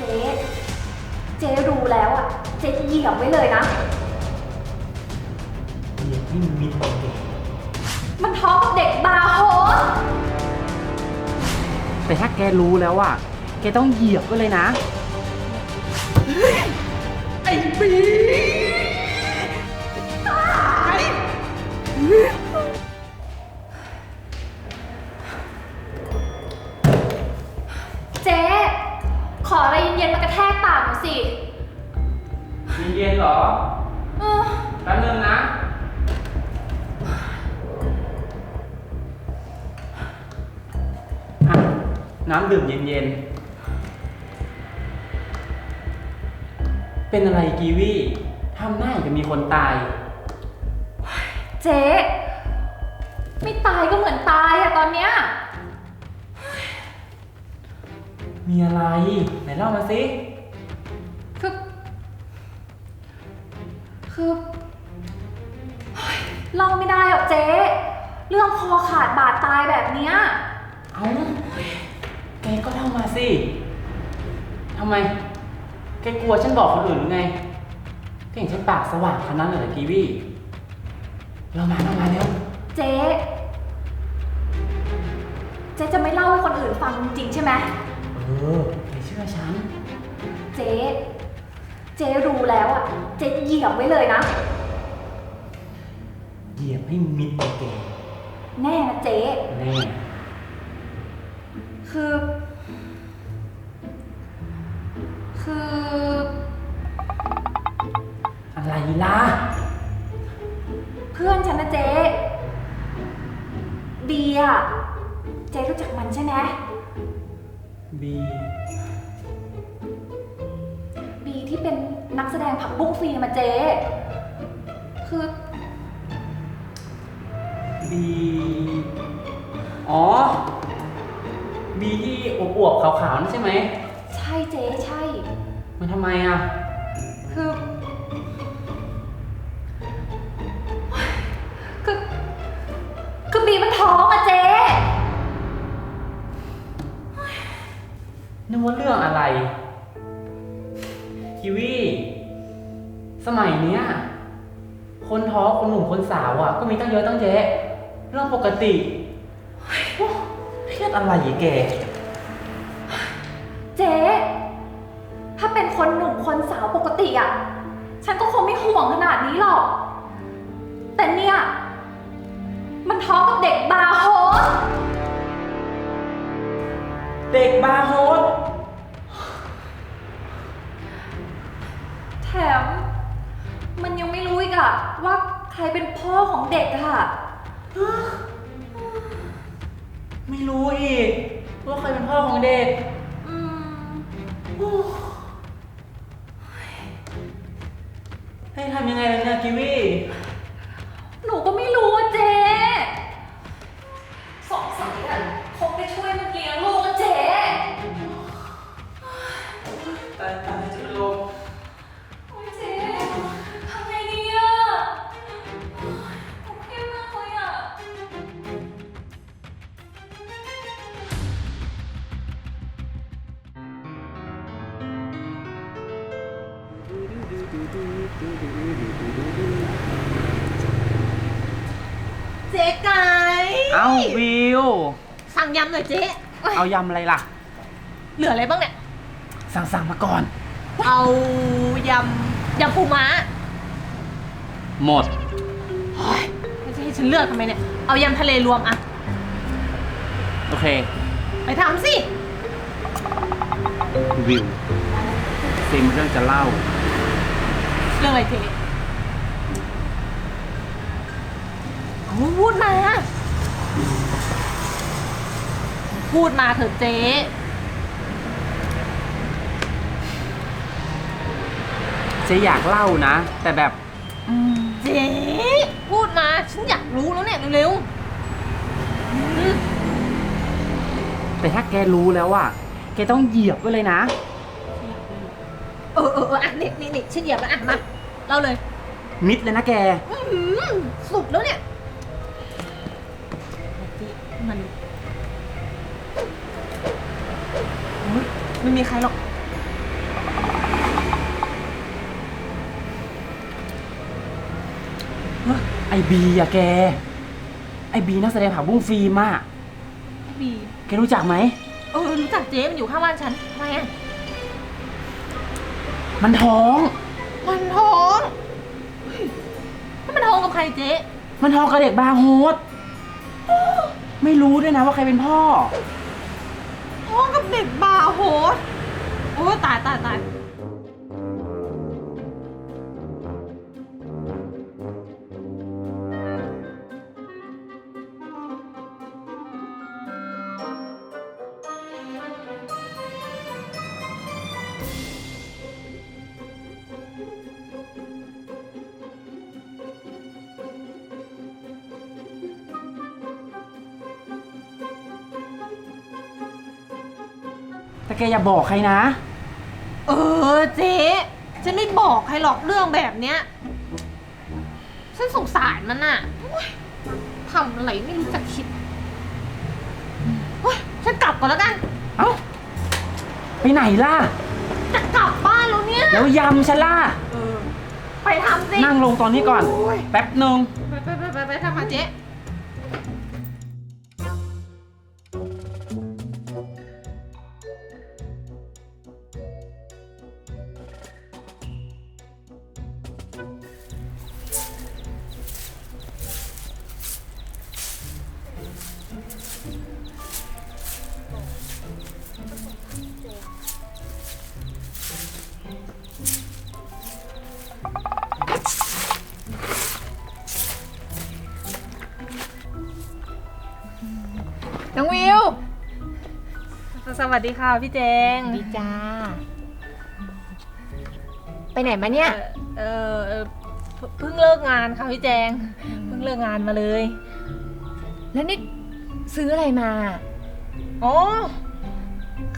เจ๊เจ๊รู้แล้วอะ เจ๊เหยียบไว้เลยนะ เหยียบให้มิดเลยมันท้องกับเด็กบาร์โฮสแต่ถ้าแกรู้แล้วอะ แกต้องเหยียบไว้เลยนะ ไอ้ปีเย็นๆเหรอเออแป๊บนึงนะ อะ น้ำดื่มเย็นๆ เป็นอะไรกีวีทำหน้าอย่างจะมีคนตาย เจ๊ไม่ตายก็เหมือนตายอะตอนเนี้ย มีอะไร ไหนเล่ามาสิ คือเฮ้ยเล่าไม่ได้หรอกเจ๊ เรื่องคอขาดบาดตายแบบเนี้ย เอาแกก็เล่ามาสิทำไม แกกลัวฉันบอกคนอื่นหรือไงแกเห็นฉันปากสว่างขนาดนั้นเลยเหรอกีวีเรามาเรามาเร็ว เจ๊ เจ๊จะไม่เล่าให้คนอื่นฟังจริงๆใช่ไหม เออแกเชื่อฉัน เจ๊ เจ๊รู้แล้วอะ เจ๊เหยียบไว้เลยนะ เหยียบให้มิดเลยแกแน่นะเจ๊แน่คือ คือ อะไรล่ะ เพื่อนฉันนะเจ๊บีอะ เจ๊รู้จักมันใช่ไหมบี ที่เป็นนักแสดงผักบุ้งฟรีมาเจ๊ คือ บี อ๋อ บีที่อวบๆขาวๆนั่นใช่ไหม ใช่เจ๊ใช่ มันทำไมอะ คือ คือ คือบีมันท้องอะเจ๊ นึกว่าเรื่องอะไร กีวีสมัยเนี้ย คนท้องคนหนุ่มคนสาวอะ ก็มีตั้งเยอะตั้งแยะเรื่องปกติโอ้ยเครียดอะไรอีกแก เจ๊ ถ้าเป็นคนหนุ่มคนสาวปกติอะ ฉันก็คงไม่ห่วงขนาดนี้หรอก แต่เนี่ย มันท้องกับเด็กบาร์โฮส เด็กบาร์โฮส แถม มันยังไม่รู้อีกอะว่าใครเป็นพ่อของเด็กอะไม่รู้อีกว่าใครเป็นพ่อของเด็ก อืมให้ทำยังไงล่ะเนี่ยกิวี เจ๊ไก่เอ้าวิว สั่งยำหน่อยเจ๊เอ้ยเอายำอะไรล่ะ เหลืออะไรบ้างเนี่ย สั่งสั่งมาก่อน เอายำยำปูม้าหมด เฮ้ยไม่ใช่ให้ฉันเลือกทำไมเนี่ย เอายำทะเลรวมอะโอเค ไปทำสิ วิว ซิมเรื่องจะเล่า เรื่องอะไรเจ๊เอาพูดมา พูดมาเถอะเจ๊เจ๊อยากเล่านะ แต่แบบเจ๊พูดมา ฉันอยากรู้แล้วเนี่ยเร็วๆอืมแต่ถ้าแกรู้แล้วอะแกต้องเหยียบไว้เลยนะ เออเออเอออะนี่นี่นี่ฉันเหยียบแล้วอะมา เล่าเลย มิดเลยนะแกสุดแล้วเนี่ย มันอุ๊ยไม่มีใครหรอก ไอบีอะแก ไอบีนักแสดงผ่าบุ้งฟิล์มอะบี แกรู้จักไหม เออ รู้จักเจ๊มันอยู่ข้างบ้านฉันทำไมอะ มันท้อง มันท้องเฮ้ยแล้วมันท้องกับใครเจ๊ มันท้องกับเด็กบาร์โฮสไม่รู้ด้วยนะว่าใครเป็นพ่อ ท้องกับเด็กบาร์โฮสโอ้ตายตายตาย แต่แกอย่าบอกใครนะ เออเจ๊ฉันไม่บอกใครหรอกเรื่องแบบเนี้ย ฉันสงสารมันอะโอ๊ยทำอะไรไม่รู้จักคิดโอ๊ยฉันกลับก่อนแล้วกัน เอ้า ไปไหนล่ะ จะกลับบ้านแล้วเนี่ย แล้วยำฉันล่ะเออไปทำสิ นั่งลงตอนนี้ก่อนแป๊บหนึ่งไปไปไปไปไปทำมาเจ๊ สวัสดีค่ะพี่แจงดีจ้า ไปไหนมาเนี่ย เออเออเพิ่งเพิ่งเลิกงานค่ะพี่แจง เพิ่งเลิกงานมาเลย แล้วนี่ซื้ออะไรมา อ๋อ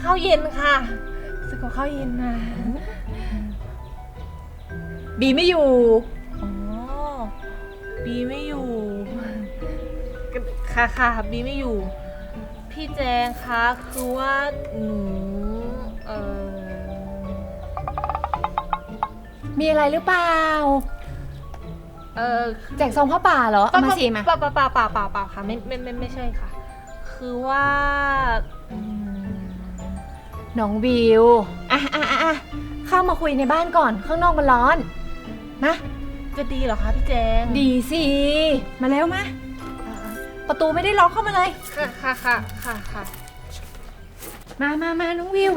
ข้าวเย็นค่ะ ซื้อกับข้าวเย็นมาบีไม่อยู่ อ๋อ บีไม่อยู่ ค่ะค่ะบีไม่อยู่ พี่แจงคะคือว่าหนูเออมีอะไรหรือเปล่า เออแจกซองผ้าป่าเหรอ เอามาสิมาเปล่าเปล่าเปล่าเปล่าเปล่าเปล่าค่ะไม่ไม่ไม่ไม่ใช่ค่ะ คือว่าอืมน้องวิว อะอะอะอะเข้ามาคุยในบ้านก่อน ข้างนอกมันร้อน มา จะดีเหรอคะพี่แจงดีสิ มาแล้วมาอ่า ประตูไม่ได้ล็อกเข้ามาเลย ค่ะค่ะค่ะค่ะค่ะมามามาน้องวิว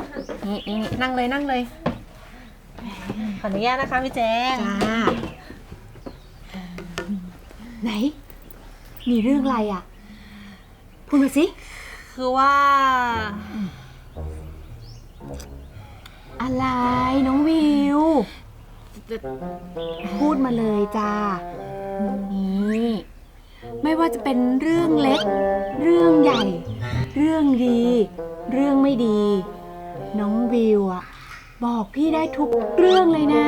นี่นี่นี่นั่งเลยนั่งเลย ขออนุญาตนะคะพี่แจงจ้าไหน มีเรื่องอะไรอะ พูดมาสิ คือว่า อะไรน้องวิว พูดมาเลยจ้านี่ ไม่ว่าจะเป็นเรื่องเล็ก เรื่องใหญ่ เรื่องดี เรื่องไม่ดี น้องวิวอะบอกพี่ได้ทุกเรื่องเลยนะ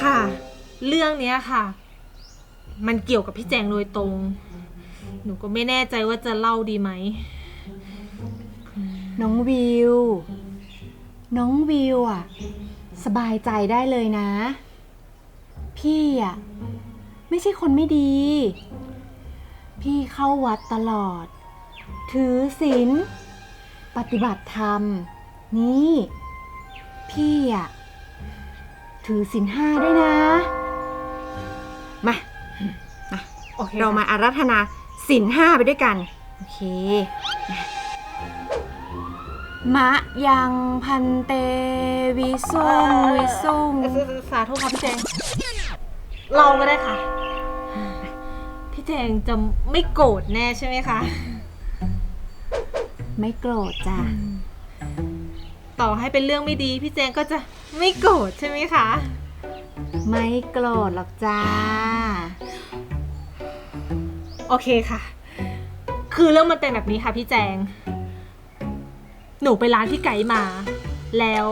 ค่ะ เรื่องเนี้ยค่ะ มันเกี่ยวกับพี่แจงโดยตรง หนูก็ไม่แน่ใจว่าจะเล่าดีไหม น้องวิว น้องวิวอะสบายใจได้เลยนะ พี่อะ ไม่ใช่คนไม่ดี พี่เข้าวัดตลอด ถือศีลปฏิบัติธรรม นี่ พี่อะถือศีลห้าด้วยนะ มาโอเคเรามาอารัธนาศีลห้าไปด้วยกัน โอเค มะยังพันเต วิสุงวิสุงเอ่อสาธุค่ะพี่แจง เราก็ได้ค่ะ พี่แจงจะไม่โกรธแน่ใช่ไหมคะ ไม่โกรธจ้ะ ต่อให้เป็นเรื่องไม่ดี พี่แจงก็จะไม่โกรธใช่ไหมคะ ไม่โกรธหรอกจ้า โอเคค่ะ คือเรื่องมันเป็นแบบนี้ค่ะพี่แจง หนูไปร้านพี่ไก่มา แล้ว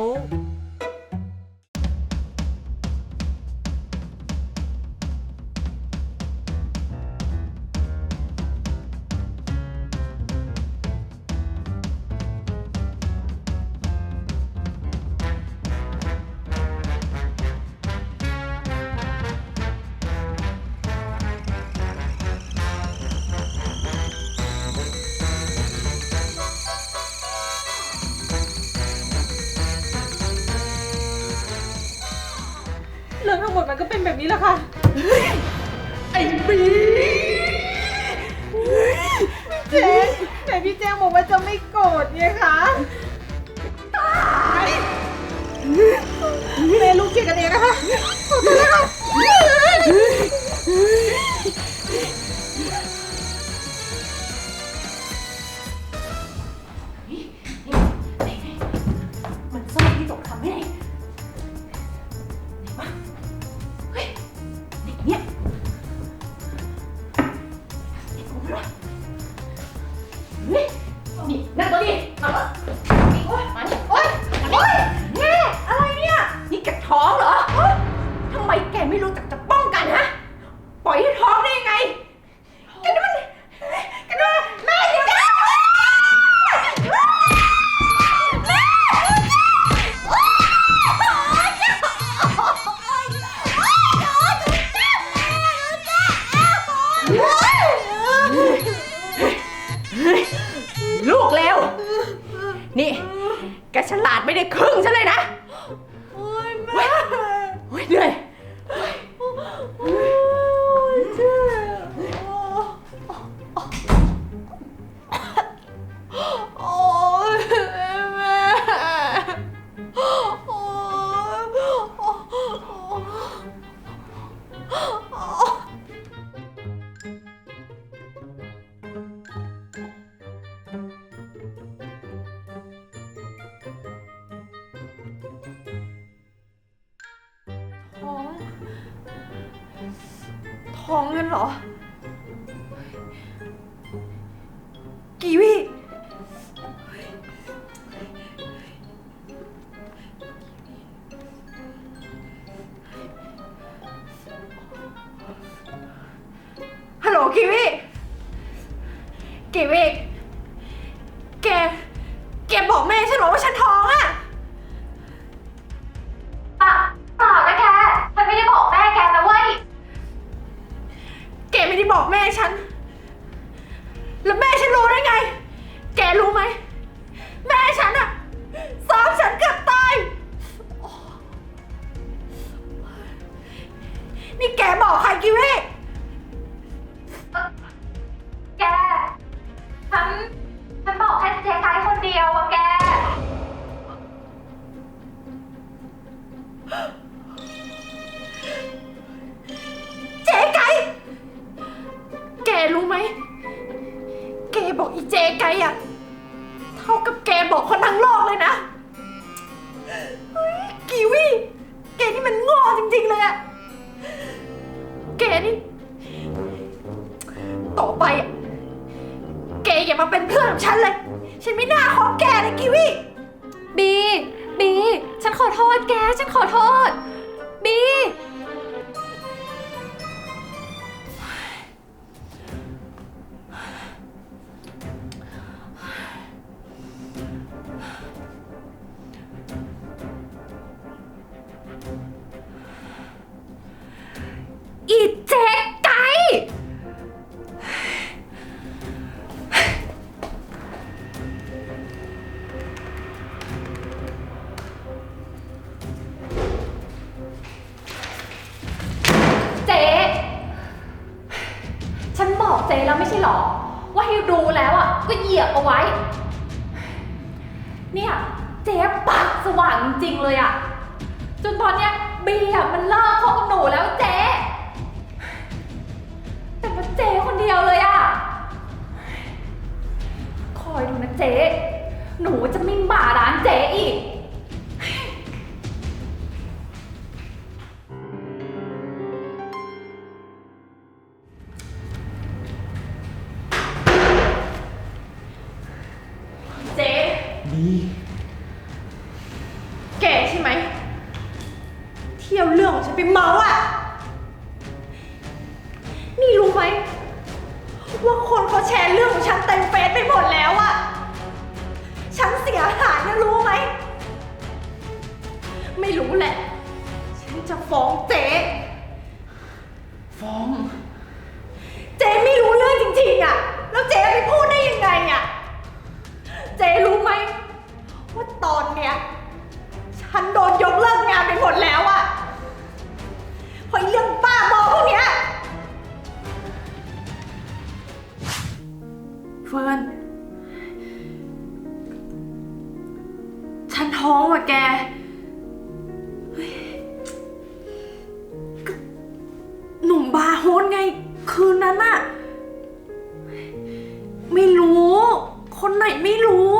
แบบนี้แล้วค่ะ ไอ้บีเจ๊แต่พี่แจ้งบอกว่าจะไม่โกรธไงคะตายแม่ลูกเกลียดกันเองนะคะ 老。 เจ๊ไกอะเท่ากับแกบอกคนทั้งโลกเลยนะเฮ้ยกีวีแกนี่มันโง่จริงๆเลยอะแกนี่ ต่อไปอะแกอย่ามาเป็นเพื่อนของฉันเลย ฉันไม่น่าคบแกเลยกีวี่ นูแล้วเจ๊แต่มันเจ๊คนเดียวเลยอะคอยดูนะเจ๊หนูจะไม่บ่าร้านเจ๊อีก คืนนั้นอะไม่รู้ คนไหนไม่รู้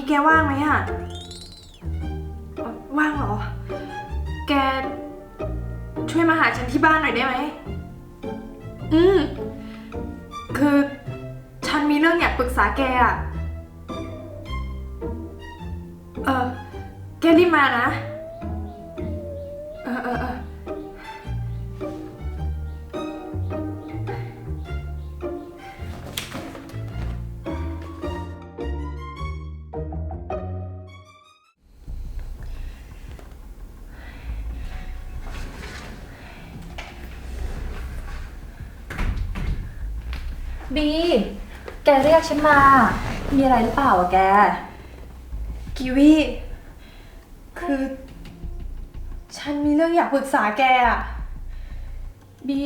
นนี้แกว่างไหมอะเอ่อว่างเหรอ แก ช่วยมาหาฉันที่บ้านหน่อยได้ไหม อืม คือฉันมีเรื่องอยากปรึกษาแกอะเออแกรีบมานะ กเรียกฉันมา มีอะไรหรือเปล่าอะแก กิวี่ คือ ฉันมีเรื่องอยากปรึกษาแกอะบี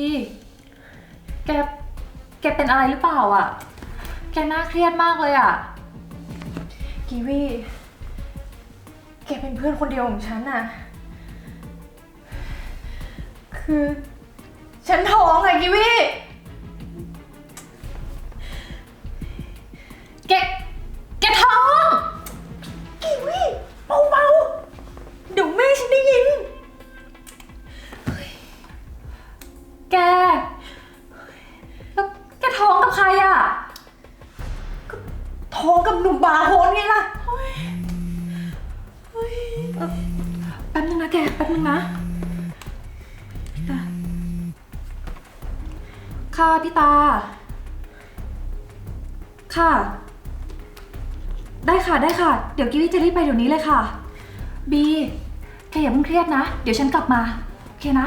แก แกเป็นอะไรหรือเปล่าอะแกน่าเครียดมากเลยอะกีวี่ แกเป็นเพื่อนคนเดียวของฉันน่ะคือ ฉันท้องไงกีวี่ แก แกท้องกีวีเบาๆเดี๋ยวแม่ฉันได้ยิน แก แล้วแกท้องกับใครอะท้องกับหนุ่มบาร์โฮสไงล่ะเฮ้ยเฮ้ยเอ่อแป๊บนึงนะแก แป๊บนึงนะค่ะพี่ตา ค่ะ ได้ค่ะได้ค่ะ เดี๋ยวกิวี่จะรีบไปเดี๋ยวนี้เลยค่ะ บีแกอย่าเพิ่งเครียดนะ เดี๋ยวฉันกลับมา โอเคนะ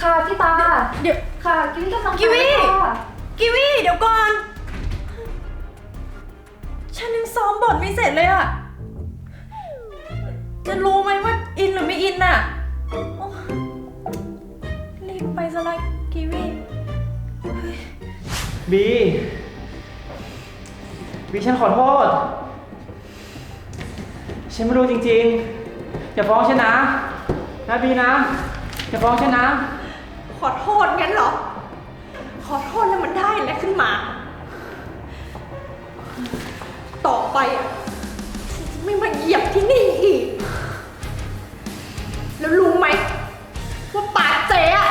ค่ะพี่ตา เดี๋ยว ค่ะ กิวี่กำลังไปกิวี่ ค่ะกีวีเดี๋ยวก่อน ฉันยังซ้อมบทไม่เสร็จเลยอะจะรู้ไหมว่าอินหรือไม่อินน่ะโอ๊ยรีบไปซะละกีวีบี วิฉันขอโทษ ฉันไม่รู้จริงๆ อย่าฟ้องฉันนะ นะบีนะ อย่าฟ้องฉันนะ ขอโทษงั้นเหรอ ขอโทษแล้วมันได้แล้วขึ้นมา ต่อไปอะจะไม่มาเหยียบที่นี่อีก แล้วรู้ไหมว่าปากเจ๊อะ